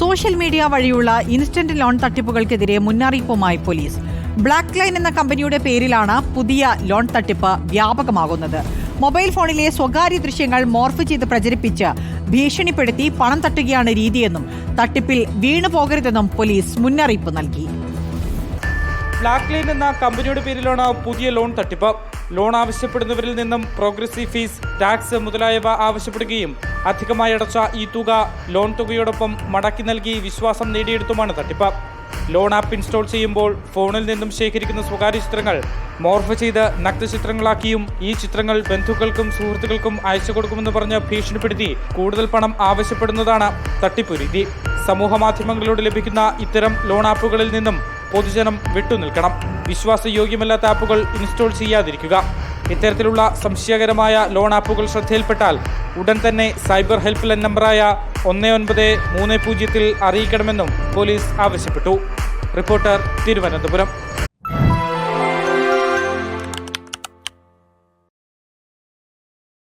Social media വഴിയുള്ള instant loan തട്ടിപ്പുകൾക്കെതിരെ മുന്നറിയിപ്പുമായി പോലീസ്. ബ്ലാക്ക് ലൈൻ എന്ന കമ്പനിയുടെ പേരിലാണ് പുതിയ ലോൺ തട്ടിപ്പ് വ്യാപകമാകുന്നത്. മൊബൈൽ ഫോണിലെ സ്വകാര്യ ദൃശ്യങ്ങൾ മോർഫ് ചെയ്ത് പ്രചരിപ്പിച്ച് ഭീഷണിപ്പെടുത്തി പണം തട്ടുകയാണ് രീതിയെന്നും തട്ടിപ്പിൽ വീണു പോകരുതെന്നും പോലീസ് മുന്നറിയിപ്പ് നൽകി. ബ്ലാക്ക് ലൈൻ എന്ന കമ്പനിയുടെ പേരിലാണ് പുതിയ ലോൺ തട്ടിപ്പ്. ലോൺ ആവശ്യപ്പെടുന്നവരിൽ നിന്നും പ്രോഗ്രസീവ് ഫീസ് ടാക്സ് മുതലായവ ആവശ്യപ്പെടുകയും അധികമായി അടച്ച ഈ തുക ലോൺ തുകയോടൊപ്പം മടക്കി നൽകി വിശ്വാസം നേടിയെടുത്തുമാണ് തട്ടിപ്പ്. ലോൺ ആപ്പ് ഇൻസ്റ്റാൾ ചെയ്യുമ്പോൾ ഫോണിൽ നിന്നും ശേഖരിക്കുന്ന സ്വകാര്യ ചിത്രങ്ങൾ മോർഫ് ചെയ്ത് നഗ്നചിത്രങ്ങളാക്കിയും ഈ ചിത്രങ്ങൾ ബന്ധുക്കൾക്കും സുഹൃത്തുക്കൾക്കും അയച്ചു കൊടുക്കുമെന്ന് പറഞ്ഞ് ഭീഷണിപ്പെടുത്തി കൂടുതൽ പണം ആവശ്യപ്പെടുന്നതാണ് തട്ടിപ്പ് രീതി. സമൂഹ മാധ്യമങ്ങളിലൂടെ ലഭിക്കുന്ന ഇത്തരം ലോൺ ആപ്പുകളിൽ നിന്നും പൊതുജനം വിട്ടുനിൽക്കണം. വിശ്വാസയോഗ്യമല്ലാത്ത ആപ്പുകൾ ഇൻസ്റ്റോൾ ചെയ്യാതിരിക്കുക. ഇത്തരത്തിലുള്ള സംശയകരമായ ലോൺ ആപ്പുകൾ ശ്രദ്ധയിൽപ്പെട്ടാൽ ഉടൻ തന്നെ സൈബർ ഹെൽപ്പ് ലൈൻ നമ്പറായ ഒന്ന് ഒൻപത് മൂന്ന് പൂജ്യത്തിൽ അറിയിക്കണമെന്നും പോലീസ് ആവശ്യപ്പെട്ടു. റിപ്പോർട്ടർ തിരുവനന്തപുരം.